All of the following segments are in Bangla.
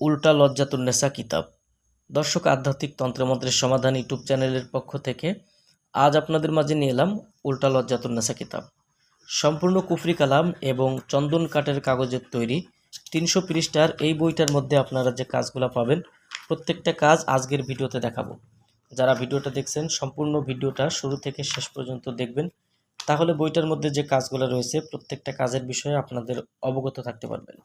উল্টা লজ্জাতুন্নেসা কিতাব। দর্শক আধ্যাত্মিক তন্ত্রমন্ত্রের সমাধান ইউটিউব চ্যানেলের পক্ষ থেকে আজ আপনাদের মাঝে নিয়ে এলাম উল্টা লজ্জাতুন্নেসা কিতাব। সম্পূর্ণ কুফরি কালাম এবং চন্দন কাঠের কাগজের তৈরি তিনশো পৃষ্ঠার এই বইটার মধ্যে আপনারা যে কাজগুলো পাবেন, প্রত্যেকটা কাজ আজকের ভিডিওতে দেখাবো। যারা ভিডিওটা দেখছেন, সম্পূর্ণ ভিডিওটা শুরু থেকে শেষ পর্যন্ত দেখবেন। তাহলে বইটার মধ্যে যে কাজগুলো রয়েছে, প্রত্যেকটা কাজের বিষয়ে আপনাদের অবগত থাকতে পারবেন।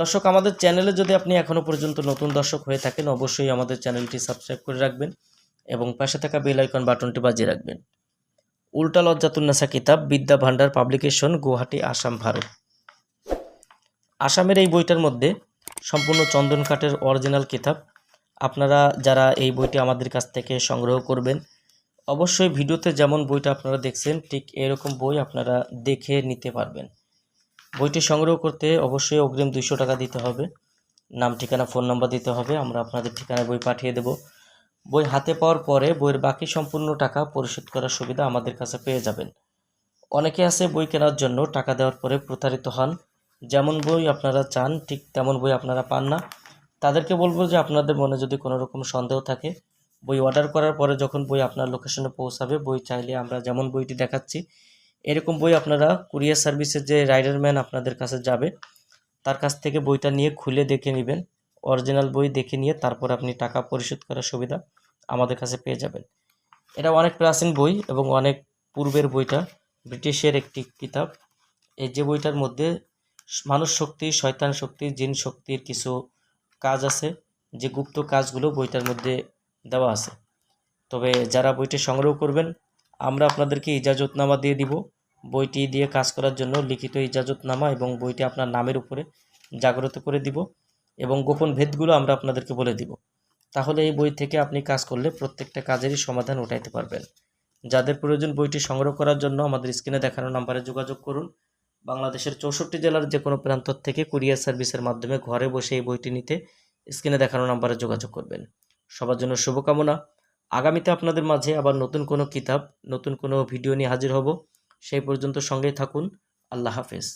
দর্শক, আমাদের চ্যানেলে যদি আপনি এখনও পর্যন্ত নতুন দর্শক হয়ে থাকেন, অবশ্যই আমাদের চ্যানেলটি সাবস্ক্রাইব করে রাখবেন এবং পাশে থাকা বেল আইকন বাটনটি বাজিয়ে রাখবেন। উল্টা লজ্জাতুন্নেসা কিতাব, বিদ্যা ভান্ডার পাবলিকেশন, গুয়াহাটি, আসাম, ভারত। আসামের এই বইটার মধ্যে সম্পূর্ণ চন্দন কাঠের অরিজিনাল কিতাব। আপনারা যারা এই বইটি আমাদের কাছ থেকে সংগ্রহ করবেন, অবশ্যই ভিডিওতে যেমন বইটা আপনারা দেখছেন, ঠিক এরকম বই আপনারা দেখে নিতে পারবেন। বইটি সংগ্রহ করতে অবশ্যই অগ্রিম দুইশো টাকা দিতে হবে। নাম, ঠিকানা, ফোন নাম্বার দিতে হবে। আমরা আপনাদের ঠিকানায় বই পাঠিয়ে দেব। বই হাতে পাওয়ার পরে বইয়ের বাকি সম্পূর্ণ টাকা পরিশোধ করার সুবিধা আমাদের কাছে পেয়ে যাবেন। অনেকে আছে বই কেনার জন্য টাকা দেওয়ার পরে প্রতারিত হন। যেমন বই আপনারা চান, ঠিক তেমন বই আপনারা পান না। তাদেরকে বলব যে আপনাদের মনে যদি কোনো রকম সন্দেহ থাকে, বই অর্ডার করার পরে যখন বই আপনার লোকেশনে পৌঁছাবে, বই চাইলে আমরা যেমন বইটি দেখাচ্ছি এরকম বই আপনারা কুরিয়ার সার্ভিসের যে রাইডার ম্যান আপনাদের কাছে যাবে, তার কাছ থেকে বইটা নিয়ে খুলে দেখে নেবেন, অরিজিনাল বই দেখে নিয়ে তারপর আপনি টাকা পরিশোধ করার সুবিধা আমাদের কাছে পেয়ে যাবেন। এটা অনেক প্রাচীন বই এবং অনেক পূর্বের বইটা, ব্রিটিশের একটি কিতাব। এই যে বইটার মধ্যে মানুষ শক্তি, শয়তান শক্তি, জিন শক্তির কিছু কাজ আছে, যে গুপ্ত কাজগুলো বইটার মধ্যে দেওয়া আছে। তবে যারা বইটি সংগ্রহ করবেন, আমরা আপনাদেরকে ইজাজতনামা দিয়ে দিব। বইটি দিয়ে কাজ করার জন্য লিখিত ইজাজতনামা এবং বইটি আপনার নামের উপরে জাগ্রত করে দিব এবং গোপন ভেদগুলো আমরা আপনাদেরকে বলে দিব। তাহলে এই বই থেকে আপনি কাজ করলে প্রত্যেকটা কাজেরই সমাধান উঠাইতে পারবেন। যাদের প্রয়োজন বইটি সংগ্রহ করার জন্য আমাদের স্ক্রিনে দেখানো নাম্বারে যোগাযোগ করুন। বাংলাদেশের চৌষট্টি জেলার যে কোনো প্রান্ত থেকে কুরিয়ার সার্ভিসের মাধ্যমে ঘরে বসে এই বইটি নিতে স্ক্রিনে দেখানো নাম্বারে যোগাযোগ করবেন। সবার জন্য শুভকামনা। আগামীতে আপনাদের মাঝে আবার নতুন কোনো কিতাব, নতুন কোনো ভিডিও নিয়ে হাজির হব। সেই পর্যন্ত সঙ্গেই থাকুন। আল্লাহ হাফেজ।